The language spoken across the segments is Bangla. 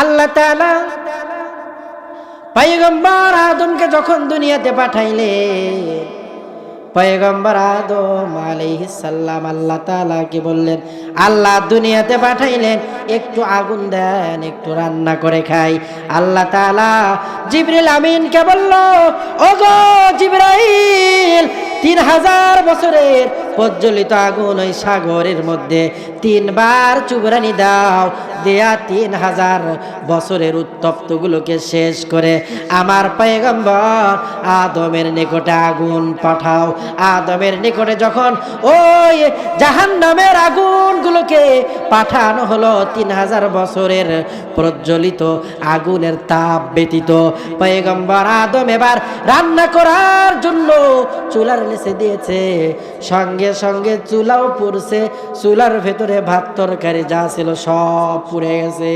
আল্লাহ তাআলা পয়গম্বর আদমকে যখন দুনিয়াতে পাঠাইলে, পয়গম্বর আদম সালাম আল্লাহ তাআলা কি বললেন, আল্লাহ দুনিয়াতে পাঠাইলেন, একটু আগুন দেন, একটু রান্না করে খাই। আল্লাহ তাআলা জিবরিল আমিনকে বলল, ওগো জিবরাইল তিন হাজার বছরের প্রজ্বলিত আগুন ওই সাগরের মধ্যে তিনবার চুবরানি দাও, দেয়া তিন হাজার বছরের উত্তপ্তগুলোকে শেষ করে আমার পয়গম্বর আদমের নিকটে আগুন পাঠাও। আদমের নিকটে যখন ওই জাহান নামের আগুনগুলোকে পাঠানো হলো তিন হাজার বছরের প্রজ্বলিত আগুনের তাপ ব্যতীত, পয়গম্বর আদম এবার রান্না করার জন্য চুলার নিচে দিয়েছে। সঙ্গে সঙ্গে চুলাও পুড়ছে। চুলার ভেতরে ভাত তরকারি যা ছিল সব পুড়ে গেছে।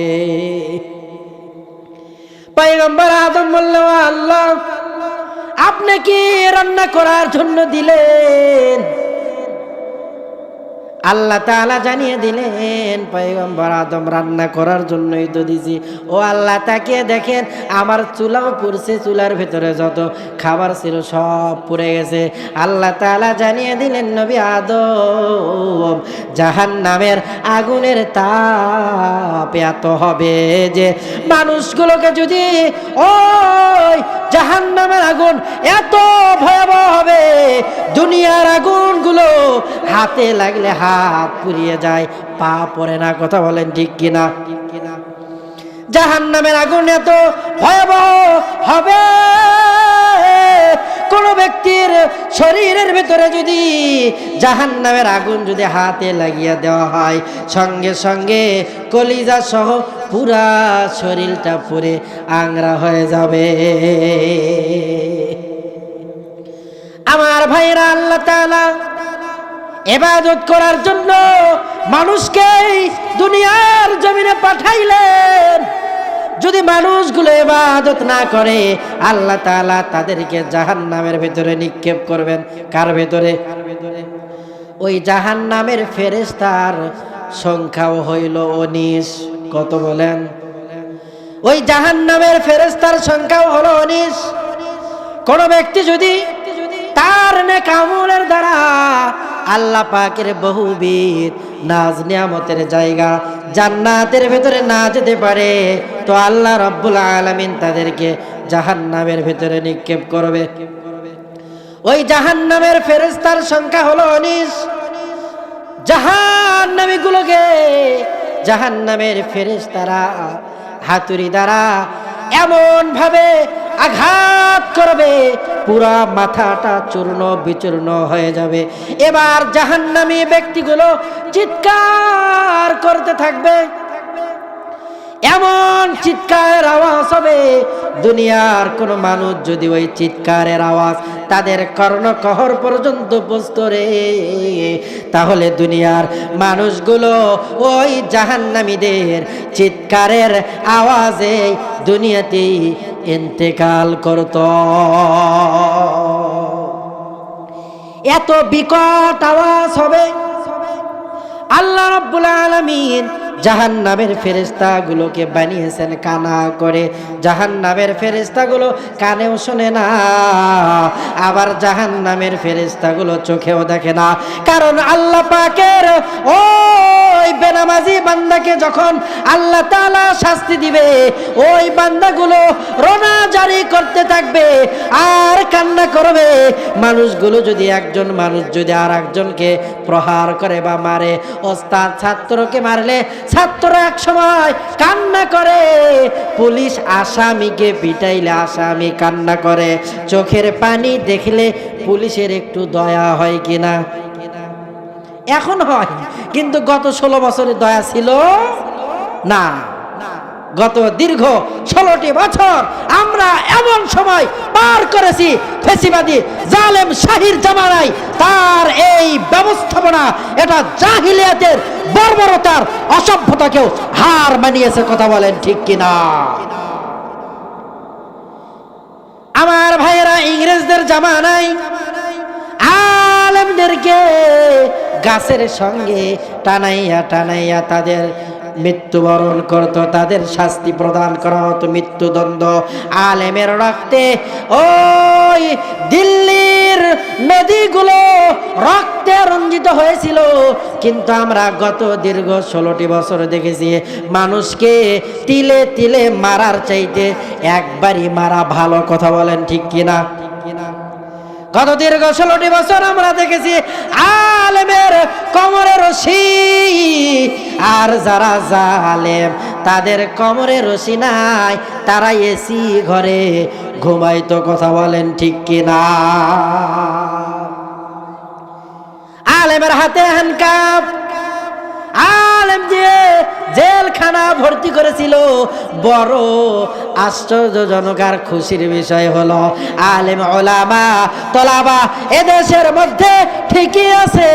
পাইগম্বর আদম বলল, আল্লাহ, আপনি কি রান্না করার জন্য দিলেন? আল্লাহ তাআলা জানিয়ে দিলেন, পয়গম্বর আদম রান্না করার জন্যই তো দিছি। ও আল্লাহ তাকিয়ে দেখেন, আমার চুলাও পুড়ছে, চুলার ভেতরে যত খাবার ছিল সব পুড়ে গেছে। আল্লাহ তাআলা জানিয়ে দিলেন, নবী আদম জাহান নামের আগুনের তাপ এত হবে যে মানুষগুলোকে যদি ওই জাহান নামের আগুন এত ভয়াবহ হবে, দুনিয়ার আগুনগুলো হাতে লাগলে হাত পুড়িয়ে যায়, পা পড়ে না, কথা বলেন ঠিক কিনা? জাহান নামের আগুন এত ভয়াবহ হবে। কোন ব্যক্তির শরীরের ভেতরে যদি জাহান নামের আগুন যদি হাতে লাগিয়ে দেওয়া হয়, সঙ্গে সঙ্গে কলিজা সহ পুরা শরীরটা পুরে আংরা হয়ে যাবে। আমার ভাইরা আল্লাহ তাআলা এবাদত করার জন্য মানুষকে দুনিয়ার জমিনে পাঠাইলেন। যদি মানুষগুলো এবাদত না করে, আল্লাহ তাআলা তাদেরকে জাহান নামের ভেতরে নিক্ষেপ করবেন। কার ভেতরে? ওই জাহান নামের ফেরেস্তার সংখ্যাও হইল উনিশ। কত বলেন? ওই জাহান নামের ফেরেস্তার সংখ্যাও হলো উনিশ। কোন ব্যক্তি যদি তার নেকামলের দ্বারা আল্লাহ পাকের বহুবিধ নাজ নিয়ামতের জায়গা জান্নাতের ভেতরে না যেতে পারে। তো আল্লাহ রব্বুল আলামিন তাদেরকে জাহান্নামের ভেতরে নিক্ষেপ করবে। ওই জাহান্নামের ফেরেস্তার সংখ্যা হলো উনিশ। জাহান্নামীগুলোকে জাহান্নামের ফেরেস্তারা হাতুড়ি দ্বারা এমন ভাবে আঘাত করবে পুরা মাথাটা চূর্ণ বিচূর্ণ হয়ে যাবে। এবার জাহান্নামী ব্যক্তিগুলো চিৎকার করতে থাকবে। এমন চিৎকারের আওয়াজ হবে, দুনিয়ার কোন মানুষ যদি ওই চিৎকারের আওয়াজ তাদের কর্ণকহর পর্যন্ত বসত রে। তাহলে দুনিয়ার মানুষগুলো ওই জাহান্নামীদের চিৎকারের আওয়াজে দুনিয়াতেই ইন্তেকাল করত। এত বিকট আওয়াজ হবে। আল্লাহ রব্বুল আলামিন জাহান নামের ফেরেস্তা গুলোকে বানিয়েছেন কানা করে। জাহান নামের ফেরিস্তা গুলো কানেও শোনে না, আবার জাহান নামের ফেরেস্তা গুলো চোখেও দেখে না। কারণ আল্লাহ পাকের ওই বেনামাজি বান্দাকে যখন আল্লাহ তাআলা শাস্তি দিবে, ওই বান্দাগুলো রোনা জারি করতে থাকবে আর কান্না করবে। মানুষগুলো যদি একজন মানুষ যদি আর একজনকে প্রহার করে বা মারে, ওস্তাদ ছাত্রকে মারলে ছাত্র এক সময় কান্না করে। পুলিশ আসামিকে পিটাইলে আসামি কান্না করে। চোখের পানি দেখলে পুলিশের একটু দয়া হয় কিনা? এখন হয়। কিন্তু গত ষোলো বছরের দয়া ছিল না। গত দীর্ঘ ষোলোটি বছর আমরা এমন সময় পার করেছি ফেসিবাদী জালেম শাহির জামানায়। তার এই ব্যবস্থাপনা, এটা জাহিলিয়াতের বর্বরতার অসভ্যতাকেও হার মানিয়েছে, কথা বলেন ঠিক কিনা? আমার ভাইয়েরা, ইংরেজদের জামানায় আলেমদেরকে গাছের সঙ্গে টানাইয়া টানাইয়া তাদের মৃত্যুবরণ করত, তাদের শাস্তি প্রদান করা হতো মৃত্যুদণ্ড। আলেমের রক্তে ওই দিল্লির নদীগুলো রক্তে রঞ্জিত হয়েছিল। কিন্তু আমরা গত দীর্ঘ ষোলোটি বছর দেখেছি, মানুষকে তিলে তিলে মারার চাইতে একবারই মারা ভালো কথা বলেন ঠিক কিনা? গত দীর্ঘ ষোলোটি বছর আমরা দেখেছি আলেমের কমরে রশি, আর যারা জালেম, তাদের কমরে রশি নাই তারা এসি ঘরে ঘুমাই তো কথা বলেন ঠিক কিনা? আলেমের হাতে হ্যান্ডকাপ আলেম দিয়ে জেলখানা ভর্তি করেছিল। বড় আশ্চর্যজনক আর খুশির বিষয় হলো, আলেম, ওলামা, তলাবা এদেশের মধ্যে ঠিকই আছে,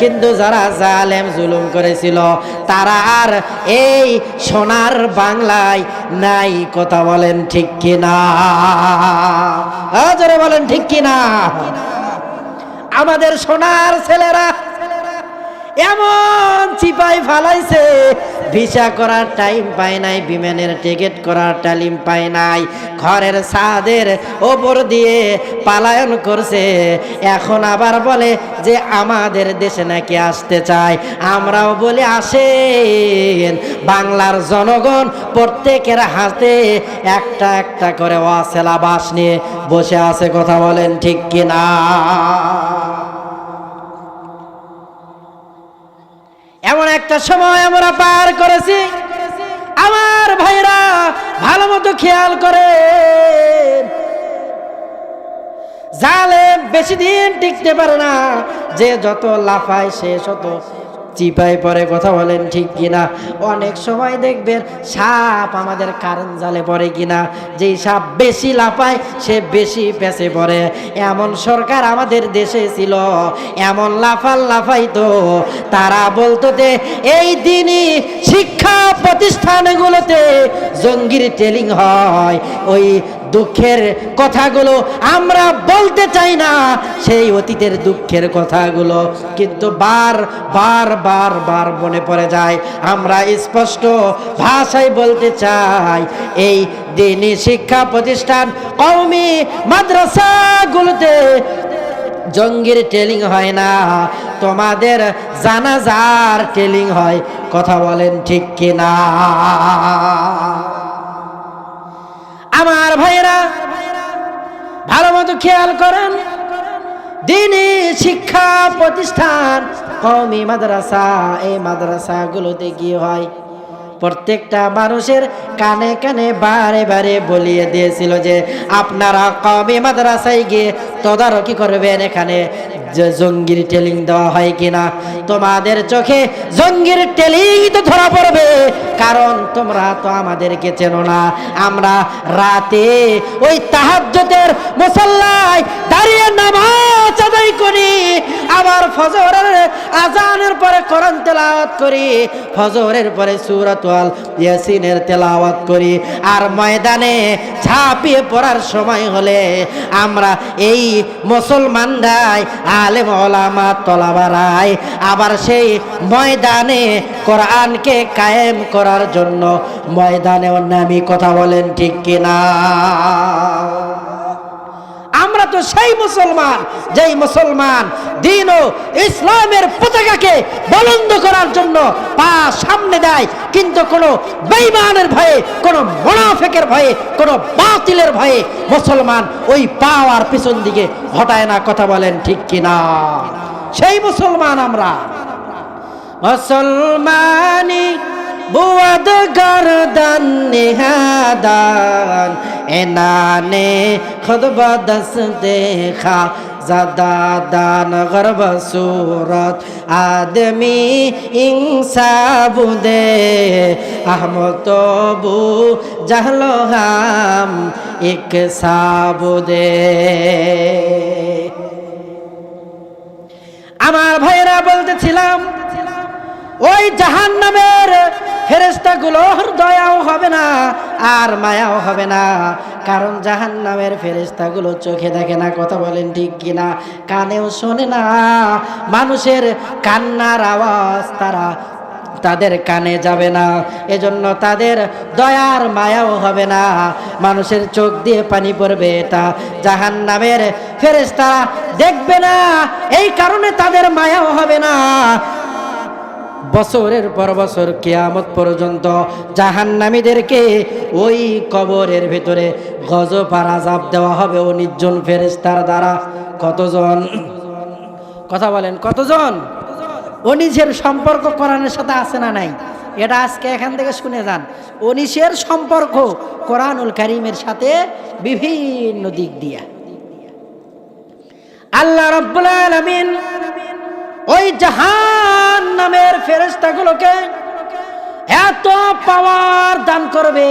কিন্তু যারা জালেম জুলুম করেছিল, তারা আর এই সোনার বাংলায় নাই, কথা বলেন ঠিক কিনা? বলেন ঠিক কিনা? আমাদের সোনার ছেলেরা এমন চিপাই ফালাইছে। ভিসা করার টাইম পায় নাই, বিমানের টিকিট করার টাইম পায় নাই। ঘরের ছাদের ওপর দিয়ে পালায়ন করছে। এখন আবার বলে যে আমাদের দেশে নাকি আসতে চায়। আমরাও বলি আসেন। বাংলার জনগণ প্রত্যেকের হাতে একটা একটা করে অসেলা বাস নিয়ে বসে আছে, কথা বলেন ঠিক কিনা? এমন একটা সময় আমরা পার করেছি। আমার ভাইরা ভালো মতো খেয়াল করে। জালে বেশি দিন টিকতে পারে না, যে যত লাফায় সে শত চিপাই পরে কথা বলেন ঠিক কিনা? অনেক সময় দেখবেন সাপ আমাদের কারেন্ট জালে পড়ে কিনা? যেই সাপ বেশি লাফায়, সে বেশি পেছে পড়ে। এমন সরকার আমাদের দেশে ছিল, এমন লাফাল লাফাইতো। তারা বলতো যে, এই দিনই শিক্ষা প্রতিষ্ঠানগুলোতে জঙ্গির ট্রেনিং হয়। ওই দুঃখের কথাগুলো আমরা বলতে চাই না, সেই অতীতের দুঃখের কথাগুলো কিন্তু বার বার বার বার মনে পড়ে যায়। আমরা স্পষ্ট ভাষায় বলতে চাই, এই দিনই শিক্ষা প্রতিষ্ঠান কওমি মাদ্রাসাগুলোতে জঙ্গির ট্রেলিং হয় না, তোমাদের জানাজার ট্রেলিং হয়, কথা বলেন ঠিক কিনা? আমার ভাইরা ভালো মতো খেয়াল করেন, দিনই শিক্ষা প্রতিষ্ঠান কমি মাদ্রাসা, এই মাদ্রাসাগুলোতে কি হয়? প্রত্যেকটা মানুষের কানে কানে বারে বারে বলিয়ে দিয়েছিল যে, আপনারা কমি মাদ্রাসায় গিয়ে তদারকি করবেন এখানে। যে জঙ্গির টেলিং দেওয়া হয় কিনা? তোমাদের চোখে জঙ্গির টেলিং তো ধরা পড়বে। কারণ তোমরা তো আমাদেরকে চেনো না। আমরা রাতে ওই তাহাজ্জতের মুসল্লায় দাঁড়িয়ে নামাজ আদায় করি। আবার ফজরের আজানের পরে কোরআন তেলাওয়াত করি। ফজরের পরে সূরাত আল ইয়াসিনের তেলাওয়াত করি। আর ময়দানে ঝাঁপিয়ে পড়ার সময় হলে আমরা এই মুসলমানরাই, আলেম ওলামা তলাবারাই। আবার সেই ময়দানে কোরআনকে কায়েম করার জন্য ময়দানে নামি কথা বলেন ঠিক কিনা? আমরা তো সেই মুসলমান, যেই মুসলমান দিন ও ইসলামের পতাকাকে বলন্দ করার জন্য পা সামনে দেয়, কিন্তু কোনো বেইমানের ভয়ে, কোনো মোনাফেকের ভয়ে, কোনো বাতিলের ভয়ে মুসলমান ওই পাওয়ার পিছন দিকে হটায় না কথা বলেন ঠিক কিনা? সেই মুসলমান আমরা। মুসলমানি বুয়াদ গরদান নিহাদান এনানে খুদ বদস দেখা জাদাদান গর্ব সুরত আদমি ইনসাবু দে আহমদ বু জাহলো হাম এক সাবু দে আমার ভাইরা বলতেছিলাম ওই জাহান নামের ফেরেস্তাগুলোর দয়াও হবে না, আর মায়াও হবে না। কারণ জাহান নামের ফেরেস্তাগুলো চোখে দেখে না, কথা বলেন ঠিক কিনা? কানেও শোনে না। মানুষের কান্নার আওয়াজ তারা তাদের কানে যাবে না। এজন্য তাদের দয়ার মায়াও হবে না। মানুষের চোখ দিয়ে পানি পড়বে এটা জাহান নামের ফেরেস্তারা দেখবে না। এই কারণে তাদের মায়াও হবে না। বছরের পর বছর কেয়ামত পর্যন্ত জাহান্নামীদেরকে ওই কবরের ভিতরে গজপার আজাব দেওয়া হবে ও নির্জন ফেরেস্তার দ্বারা। কতজন? কথা বলেন, কতজন? ও নিজের সম্পর্ক কোরআনের সাথে আছে না নাই? এটা আজকে এখান থেকে শুনে যান। অনিশের সম্পর্ক কোরআনুল কারিমের সাথে বিভিন্ন দিক দিয়া। আল্লাহ রব্বুল আলামিন ওই জাহান নামের ফেরেস্তাগুলোকে এত পাওয়ার দান করবে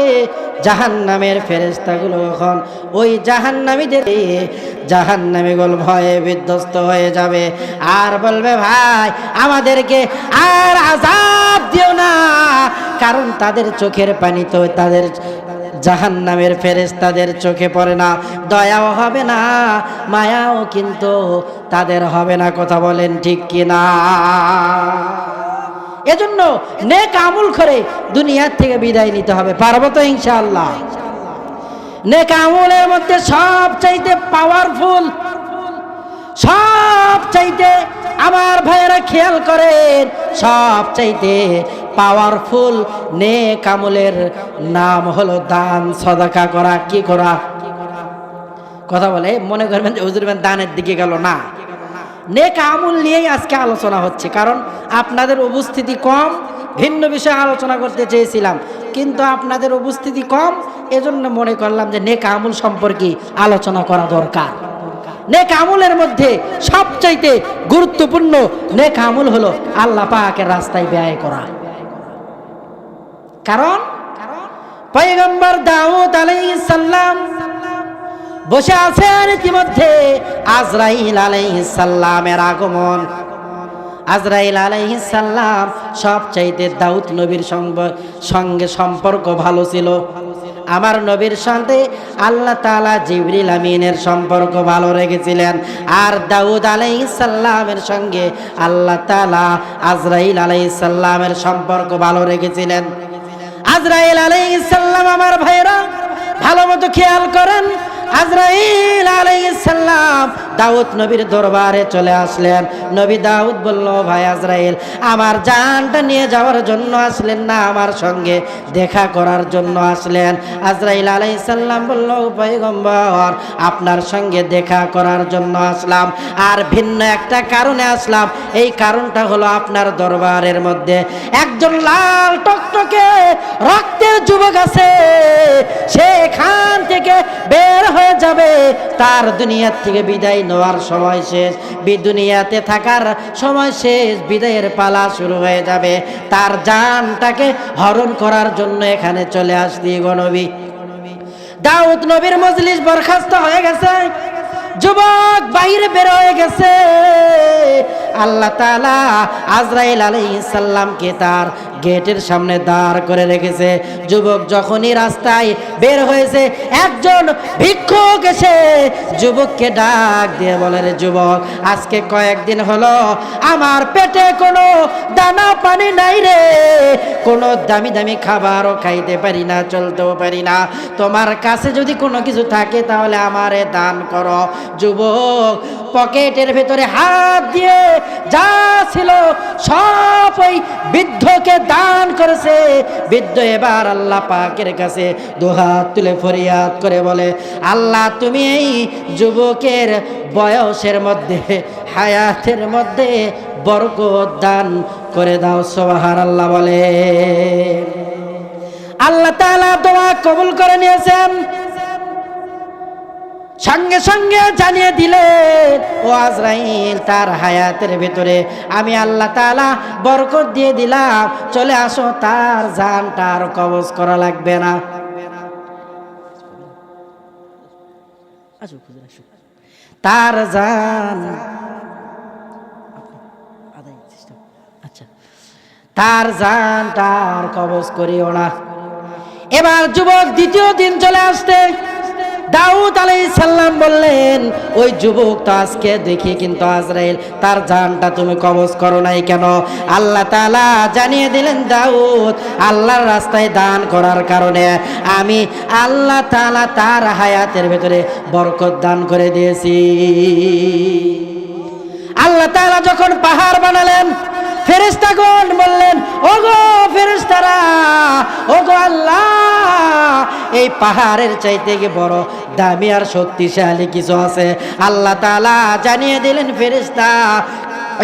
জাহান নামের ফেরেস্তাগুলো এখন। ওই জাহান নামীদের জাহান নামীগুলো ভয়ে বিধ্বস্ত হয়ে যাবে। আর বলবে, ভাই, আমাদেরকে আর আজাব দিও না, কারণ তাদের চোখের পানি তো তাদের জাহান নামের ফেরেস্তাদের চোখে পড়ে না। দয়াও হবে না, মায়াও কিন্তু তাদের হবে না, কথা বলেন ঠিক কিনা? এজন্য নেক আমল করে দুনিয়ার থেকে বিদায় নিতে হবে, পারব তো ইনশাআল্লাহ? নেক আমলের মধ্যে সব চাইতে পাওয়ারফুল সব চাইতে আমার ভাইয়েরা খেয়াল করেন সব চাইতে পাওয়ারফুল নেক আমলের নাম হলো দান, সদাকা করা, কি করা? কথা বলে মনে করবেন যে হুজুর দানের দিকে গেল না। নেক আমল নিয়েই আজকে আলোচনা হচ্ছে, কারণ আপনাদের উপস্থিতি কম, ভিন্ন বিষয়ে আলোচনা করতে চেয়েছিলাম, কিন্তু আপনাদের উপস্থিতি কম, এজন্য মনে করলাম যে নেক আমল সম্পর্কে আলোচনা করা দরকার। নেক আমলের মধ্যে সবচাইতে গুরুত্বপূর্ণ নেক আমল হলো আল্লাহ রাস্তায় ব্যয় করা। কারণ পয়গম্বর দাউদ আলাইহিস সালাম বসে আছেন ইতিমধ্যে আজরাইল আলাইহিস সালামের আগমন। আজরাইল আলাইহিস সালাম সব চাইতে দাউদ নবীর সঙ্গে সম্পর্ক ভালো ছিল। আমার নবীর সাথে আল্লাহ তাআলা জিবরিল আমিনের সম্পর্ক ভালো রেখেছিলেন। আর দাউদ আলাইহিস সালামের সঙ্গে আল্লাহ তাআলা আজরাইল আলাই সালামের সম্পর্ক ভালো রেখেছিলেন। আজরাইল আলাইহিস সালাম আমার ভাইরা ভালো মতো খেয়াল করেন। আজরাইল আলাইসাল্লাম দাউদ নবীর দরবারে চলে আসলেন। নবী দাউদ বলল, ভাই আজরাইল, আমার জানটা নিয়ে যাওয়ার জন্য আসলেন না, আমার সঙ্গে দেখা করার জন্য আসলেন। আজরাইল আলাইসাল্লাম বলল পয়গম্বর, আপনার সঙ্গে দেখা করার জন্য আসলাম। আর ভিন্ন একটা কারণে আসলাম। এই কারণটা হলো আপনার দরবারের মধ্যে একজন লাল টকটকে রক্তের যুবক আছে। সেখান থেকে বের হয়ে যাবে, তার দুনিয়ার থেকে বিদায় নেওয়ার সময় শেষ। দুনিয়াতে থাকার সময় শেষ, বিদায়ের পালা শুরু হয়ে যাবে। তার জানটাকে হরণ করার জন্য এখানে চলে আসলি গণবী দাউদ নবীর মজলিস বরখাস্ত হয়ে গেছে। যুবক বাইরে বের হয়ে গেছে। আল্লাহ তাআলা আজরাইল আলাইহিস সালামকে তার গেটের সামনে দাঁড় করে রেখেছে। যুবক যখনই রাস্তায় বের হয়েছে, একজন ভিক্ষুক এসে যুবককে ডাক দিয়ে বলে, রে যুবক, আজকে কয়েকদিন হলো আমার পেটে কোনো দানা পানি নাই রে। কোনো দামি দামি খাবারও খাইতে পারি না, চলতেও পারি না। তোমার কাছে যদি কোনো কিছু থাকে তাহলে আমারে দান করো। যুবক পকেটের ভেতরে হাত দিয়ে যা ছিল সব ওই বৃদ্ধকে দান করেছে। বৃদ্ধ এবার আল্লাহ পাকের কাছে দুহাত তুলে ফরিয়াদ করে বলে, আল্লাহ, তুমি এই যুবকের বয়সের মধ্যে, হায়াতের মধ্যে বরকত দান করে দাও। সোহার আল্লাহ বলে। আল্লাহ তাআলা দোয়া কবুল করে নিয়েছেন। সঙ্গে সঙ্গে জানিয়ে দিলেন ও আজরাইল, তার হায়াতের ভেতরে আমি আল্লাহ তালা বরকত দিয়ে দিলাম। চলে আসো, তার জানটা আর কবজ করা লাগবে না। তার জান আচ্ছা তার জান তার কবজ করিও না। এবার যুবক দ্বিতীয় দিন চলে আসতে দাউদ আলাই সাল্লাম বললেন, ওই যুবক তো আজকে দেখি কিন্তু আজরাইল, তার জানটা তুমি কবজ করো নাই কেন? আল্লাহ তাআলা জানিয়ে দিলেন, দাউদ, আল্লাহর রাস্তায় দান করার কারণে আমি আল্লাহ তাআলা তার হায়াতের ভেতরে বরকত দান করে দিয়েছি। আল্লাহ তাআলা যখন পাহাড় বানালেন ফেরেস্তাগণ বললেন, ওগো ফেরেস্তারা ওগো আল্লাহ, এই পাহাড়ের চাইতে কি বড় দামি আর শক্তিশালী কিছু আছে? আল্লাহ তালা জানিয়ে দিলেন ফেরেস্তা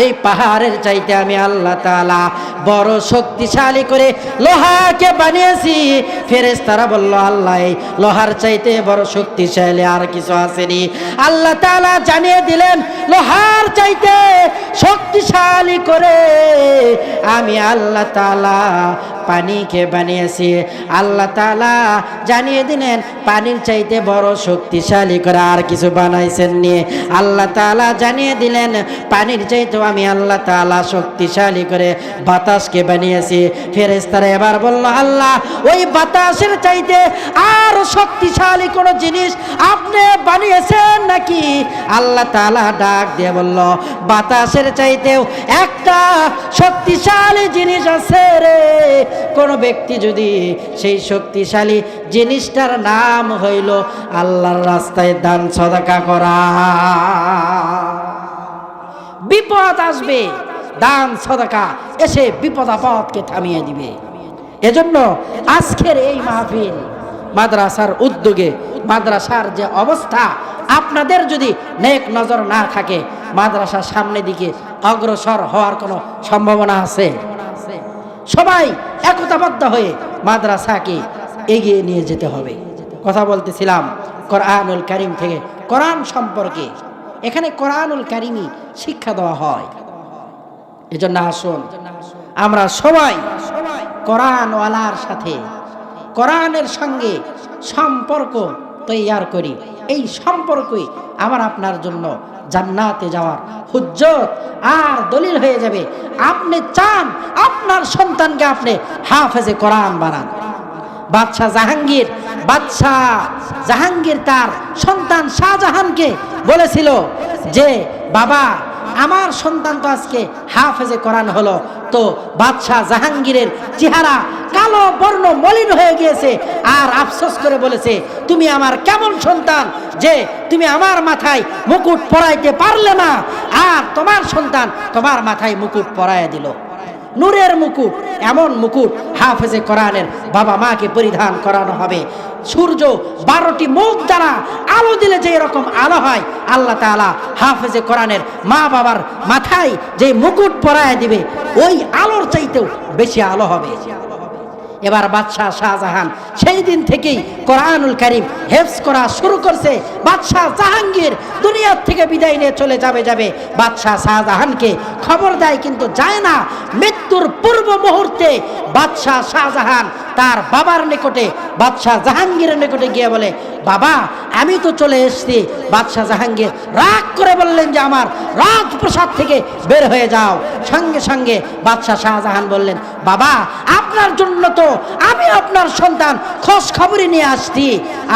এই পাহাড়ের চাইতে আমি আল্লাহ তালা বড় শক্তিশালী করে লোহাকে বানিয়েছি। ফেরেস তারা বলল, আল্লাহ লোহার চাইতে বড় শক্তিশালী আর কিছু আসেনি। আল্লাহ তালা জানিয়ে দিলেন, লোহার চাইতে শক্তিশালী করে আমি আল্লাহ তাআলা পানিকে বানিয়েছি। আল্লাহ তালা জানিয়ে দিলেন, পানির চাইতে বড় শক্তিশালী করে আর কিছু বানাইছেন নিয়ে আল্লাহ তালা জানিয়ে দিলেন, পানির চাইতেও আমি আল্লাহ তালা শক্তিশালী করে বাতাসকে বানিয়েছি। ফেরেশতারা এবার বলল, আল্লাহ, ওই বাতাসের চাইতে আর শক্তিশালী কোনো জিনিস আপনি বানিয়েছেন নাকি? আল্লাহ তালা ডাক দিয়ে বলল, বাতাসের চাইতেও একটা শক্তিশালী জিনিস আছে রে। কোনো ব্যক্তি যদি সেই শক্তিশালী জিনিসটার নাম হইল আল্লাহর রাস্তায় দান সদাকা করা, বিপদ আসবে, দান সদাকা, এসে বিপদ আপদকে থামিয়ে দিবে। এজন্য আজকের এই মাহফিল মাদ্রাসার উদ্যোগে, মাদ্রাসার যে অবস্থা, আপনাদের যদি নেক নজর না থাকে, মাদ্রাসার সামনে দিকে অগ্রসর হওয়ার কোনো সম্ভাবনা আছে? সবাই একতাবদ্ধ হয়ে মাদ্রাসাকে এগিয়ে নিয়ে যেতে হবে। কথা বলতেছিলাম কোরআনুল কারিম থেকে। কোরআন সম্পর্কে। এখানে কোরআনুল কারিমই শিক্ষা দেওয়া হয়। এজন্য আসুন, আমরা সবাই কোরআনওয়ালার সাথে কোরআনের সঙ্গে সম্পর্ক তৈয়ার করি। এই সম্পর্কই আমার আপনার জন্য জান্নাতে যাওয়ার হুজ্জত আর দলিল হয়ে যাবে। আপনি চান আপনার সন্তানকে আপনি হাফেজে কোরআন বানান। বাদশাহ জাহাঙ্গীর বাদশাহ জাহাঙ্গীর তার সন্তান শাহজাহানকে বলেছিল যে, বাবা আমার সন্তান তো আজকে হাফেজে কোরআন হলো। তো বাদশাহ জাহাঙ্গীরের চেহারা কালো, বর্ণ, মলিন হয়ে গিয়েছে। আর আফসোস করে বলেছে, তুমি আমার কেমন সন্তান যে তুমি আমার মাথায় মুকুট পরাইতে পারলে না? আর তোমার সন্তান তোমার মাথায় মুকুট পরাইয়া দিল। নূরের মুকুট, এমন মুকুট হাফেজে কোরআনের বাবা মাকে পরিধান করানো হবে। সূর্য বারোটি মুখ দ্বারা আলো দিলে যে এরকম আলো হয়, আল্লাহ তালা হাফেজে কোরআনের মা বাবার মাথায় যে মুকুট পরায় দিবে, ওই আলোর চাইতেও বেশি আলো হবে। এবার বাদশাহ শাহজাহান সেই দিন থেকেই কোরআনুল করিম হেফস করা শুরু করছে। বাদশাহ জাহাঙ্গীর দুনিয়ার থেকে বিদায় নিয়ে চলে যাবে যাবে। বাদশাহ শাহজাহানকে খবর দেয় কিন্তু যায় না। মৃত্যুর পূর্ব মুহূর্তে বাদশাহ শাহজাহান তার বাবার নিকটে, বাদশাহ জাহাঙ্গীরের নিকটে গিয়ে বলে বাবা, আমি তো চলে এসছি বাদশাহ জাহাঙ্গীর। রাগ করে বললেন যে আমার রাজপ্রসাদ থেকে বের হয়ে যাও। সঙ্গে সঙ্গে বাদশাহ শাহজাহান বললেন, বাবা, আপনার জন্য তো আমি আপনার সন্তান খোঁজ খবরই নিয়ে আসছি।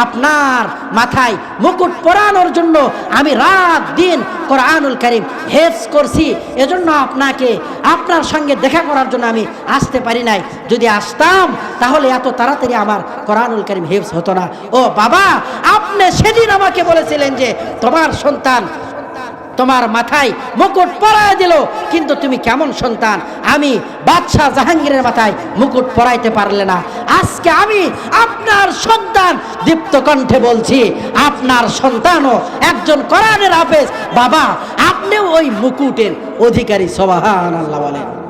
আপনার মাথায় মুকুট পরানোর জন্য আমি রাত দিন কোরআনুল করিম হেফস করছি, এজন্য আপনাকে, আপনার সঙ্গে দেখা করার জন্য আমি আসতে পারি নাই। যদি আসতাম, তাহলে এত তাড়াতাড়ি আমার কোরআনুল করিম হেফস হতো না। ও বাবা, আপনি সেদিন আমাকে বলেছিলেন যে তোমার সন্তান তোমার মাথায় মুকুট পরায় দিল। কিন্তু তুমি কেমন সন্তান? আমি বাদশাহ জাহাঙ্গীরের মাথায় মুকুট পরাইতে পারলে না। আজকে আমি আপনার সন্তান দীপ্ত কণ্ঠে বলছি, আপনার সন্তানও একজন কোরআনের হাফেজ। বাবা, আপনিও ওই মুকুটের অধিকারী সবাহান আল্লাহ বলেন।